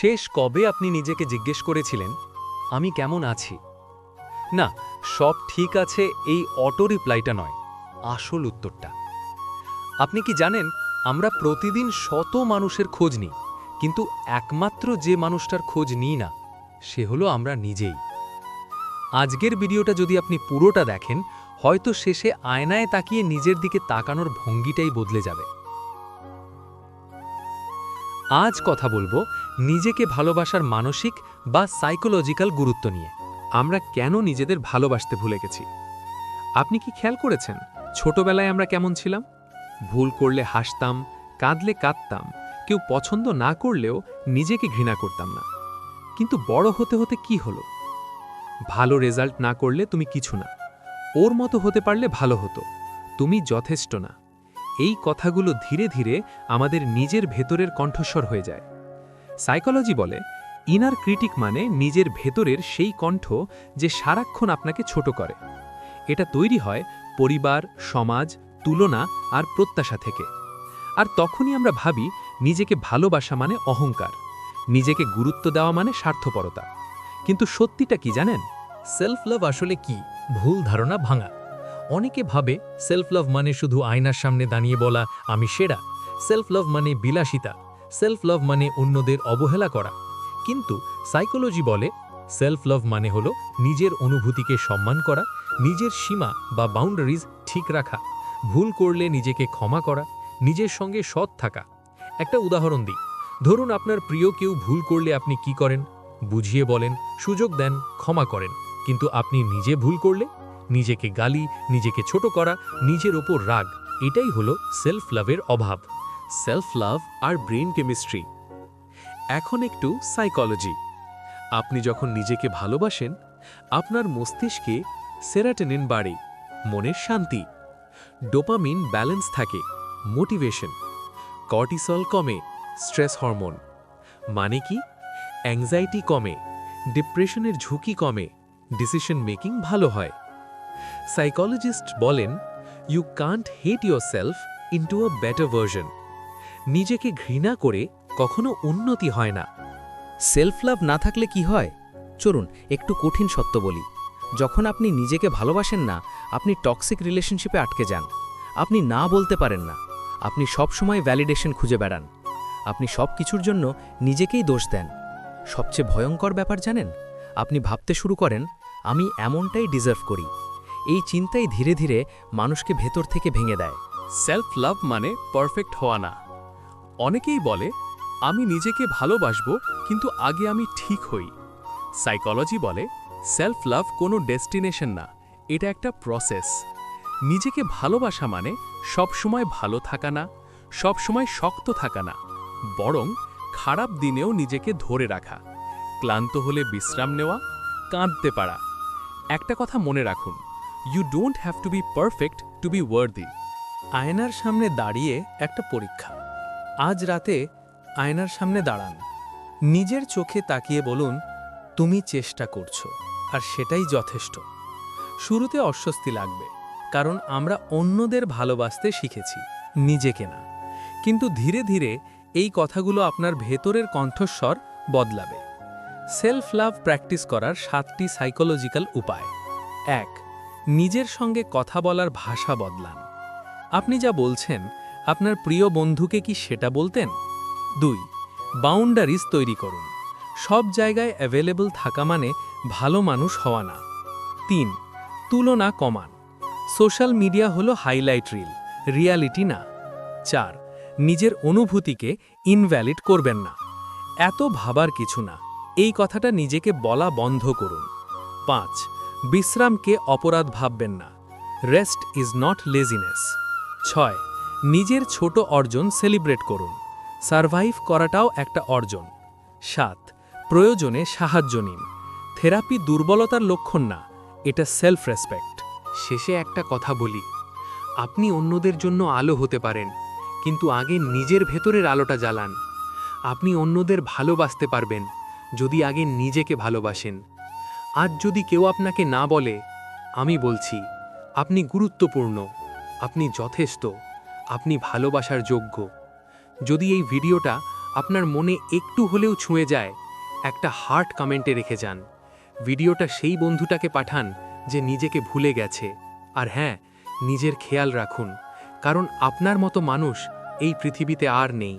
শেষ কবে আপনি নিজেকে জিজ্ঞেস করেছিলেন, আমি কেমন আছি? না, সব ঠিক আছে, এই অটো রিপ্লাইটা নয়, আসল উত্তরটা। আপনি কি জানেন, আমরা প্রতিদিন শত মানুষের খোঁজ নিই, কিন্তু একমাত্র যে মানুষটার খোঁজ নিই না, সে হলো আমরা নিজেই। আজকের ভিডিওটা যদি আপনি পুরোটা দেখেন, হয়তো শেষে আয়নায় তাকিয়ে নিজের দিকে তাকানোর ভঙ্গিটাই বদলে যাবে। আজ কথা বলব নিজেকে ভালোবাসার মানসিক বা সাইকোলজিক্যাল গুরুত্ব নিয়ে। আমরা কেন নিজেদের ভালোবাসতে ভুলে গেছি? আপনি কি খেয়াল করেছেন ছোটবেলায় আমরা কেমন ছিলাম? ভুল করলে হাসতাম, কাঁদলে কাঁদতাম, কেউ পছন্দ না করলেও নিজেকে ঘৃণা করতাম না। কিন্তু বড় হতে হতে কি হলো? ভালো রেজাল্ট না করলে তুমি কিছু না। ওর মতো হতে পারলে ভালো হতো। তুমি যথেষ্ট না। এই কথাগুলো ধীরে ধীরে আমাদের নিজের ভেতরের কণ্ঠস্বর হয়ে যায়। সাইকোলজি বলে ইনার ক্রিটিক মানে নিজের ভেতরের সেই কণ্ঠ যে সারাক্ষণ আপনাকে ছোট করে। এটা তৈরি হয় পরিবার, সমাজ, তুলনা আর প্রত্যাশা থেকে। আর তখনই আমরা ভাবি নিজেকে ভালোবাসা মানে অহংকার, নিজেকে গুরুত্ব দেওয়া মানে স্বার্থপরতা। কিন্তু সত্যিটা কি জানেন? সেলফ লাভ আসলে কি? ভুল ধারণা ভাঙা। অনেকে ভাবে সেলফ লাভ মানে শুধু আয়নার সামনে দাঁড়িয়ে বলা, আমি সেরা। সেলফ লাভ মানে বিলাসিতা। সেলফ লাভ মানে অন্যদের অবহেলা করা। কিন্তু সাইকোলজি বলে সেলফ লাভ মানে হলো নিজের অনুভূতিকে সম্মান করা, নিজের সীমা বা বাউন্ডারিজ ঠিক রাখা, ভুল করলে নিজেকে ক্ষমা করা, নিজের সঙ্গে সৎ থাকা। একটা উদাহরণ দিই। ধরুন আপনার প্রিয় কেউ ভুল করলে আপনি কি করেন? বুঝিয়ে বলেন, সুযোগ দেন, ক্ষমা করেন। কিন্তু আপনি নিজে ভুল করলে? নিজেকে গালি, নিজেকে ছোট করা, নিজের ওপর রাগ, এটাই হলো সেলফ লাভের অভাব। সেলফ লাভ আর ব্রেন কেমিস্ট্রি এখন একটু সাইকোলজি আপনি যখন নিজেকে ভালোবাসেন, আপনার মস্তিষ্কে সেরাটেনিন বাড়ে, মনের শান্তি ডোপামিন ব্যালেন্স থাকে মোটিভেশন কর্টিসল কমে স্ট্রেস হরমোন মানে কি? অ্যাংজাইটি কমে ডিপ্রেশনের ঝুঁকি কমে ডিসিশন মেকিং ভালো হয়। সাইকোলজিস্ট বলেন you can't hate yourself into a better version নিজেকে ঘৃণা করে কখনো উন্নতি হয় না। সেলফ লাভ না থাকলে কি হয়? চলুন একটু কঠিন সত্য বলি। যখন আপনি নিজেকে ভালোবাসেন না, আপনি টক্সিক রিলেশনশিপে আটকে যান। আপনি না বলতে পারেন না। আপনি সব সময় ভ্যালিডেশন খুঁজে বেড়ান। আপনি সব কিছুর জন্য নিজেকেই দোষ দেন। সবচেয়ে ভয়ঙ্কর ব্যাপার জানেন? আপনি ভাবতে শুরু করেন, আমি এমনটাই ডিজার্ভ করি। এই চিন্তাই ধীরে ধীরে মানুষকে ভেতর থেকে ভেঙে দেয়। সেলফ লাভ মানে পারফেক্ট হওয়া না। অনেকেই বলে, আমি নিজেকে ভালোবাসবো, কিন্তু আগে আমি ঠিক হই। সাইকোলজি বলে সেলফ লাভ কোনো ডেস্টিনেশন না, এটা একটা প্রসেস নিজেকে ভালোবাসা মানে সবসময় ভালো থাকা না, সবসময় শক্ত থাকা না, বরং খারাপ দিনেও নিজেকে ধরে রাখা, ক্লান্ত হলে বিশ্রাম নেওয়া, কাঁদতে পারা। একটা কথা মনে রাখুন you don't have to be perfect to be worthy আয়নার সামনে দাঁড়িয়ে একটা পরীক্ষা। আজ রাতে আয়নার সামনে দাঁড়ান। নিজের চোখে তাকিয়ে বলুন, তুমি চেষ্টা করছ, আর সেটাই যথেষ্ট। শুরুতে অস্বস্তি লাগবে, কারণ আমরা অন্যদের ভালোবাসতে শিখেছি, নিজেকে না। কিন্তু ধীরে ধীরে এই কথাগুলো আপনার ভেতরের কণ্ঠস্বর বদলাবে। সেলফ লাভ প্র্যাকটিস করার সাতটি সাইকোলজিক্যাল উপায়। এক নিজের সঙ্গে কথা বলার ভাষা বদলান। আপনি যা বলছেন, আপনার প্রিয় বন্ধুকে কি সেটা বলতেন? দুই বাউন্ডারিজ তৈরি করুন। সব জায়গায় অ্যাভেলেবল থাকা মানে ভালো মানুষ হওয়া না। তিন, তুলনা কমান। সোশ্যাল মিডিয়া হলো হাইলাইট রিল রিয়ালিটি না। চার, নিজের অনুভূতিকে ইনভ্যালিড করবেন না। এত ভাবার কিছু না। এই কথাটা নিজেকে বলা বন্ধ করুন। পাঁচ বিশ্রামকে অপরাধ ভাববেন না। Rest is not laziness. ছয়, নিজের ছোট অর্জন সেলিব্রেট করুন। সারভাইভ করাটাও একটা অর্জন। সাত, প্রয়োজনে সাহায্য নিন। থেরাপি দুর্বলতার লক্ষণ না, এটা সেলফ রেসপেক্ট শেষে একটা কথা বলি। আপনি অন্যদের জন্য আলো হতে পারেন, কিন্তু আগে নিজের ভেতরের আলোটা জ্বালান। আপনি অন্যদের ভালোবাসতে পারবেন, যদি আগে নিজেকে ভালোবাসেন। আজ যদি কেউ আপনাকে না বলে, আমি বলছি, আপনি গুরুত্বপূর্ণ, আপনি যথেষ্ট, আপনি ভালোবাসার যোগ্য। যদি এই ভিডিওটা আপনার মনে একটু হলেও ছুঁয়ে যায়, একটা হার্ট কমেন্টে রেখে যান। ভিডিওটা সেই বন্ধুটাকে পাঠান যে নিজেকে ভুলে গেছে। আর হ্যাঁ নিজের খেয়াল রাখুন, কারণ আপনার মতো মানুষ এই পৃথিবীতে আর নেই।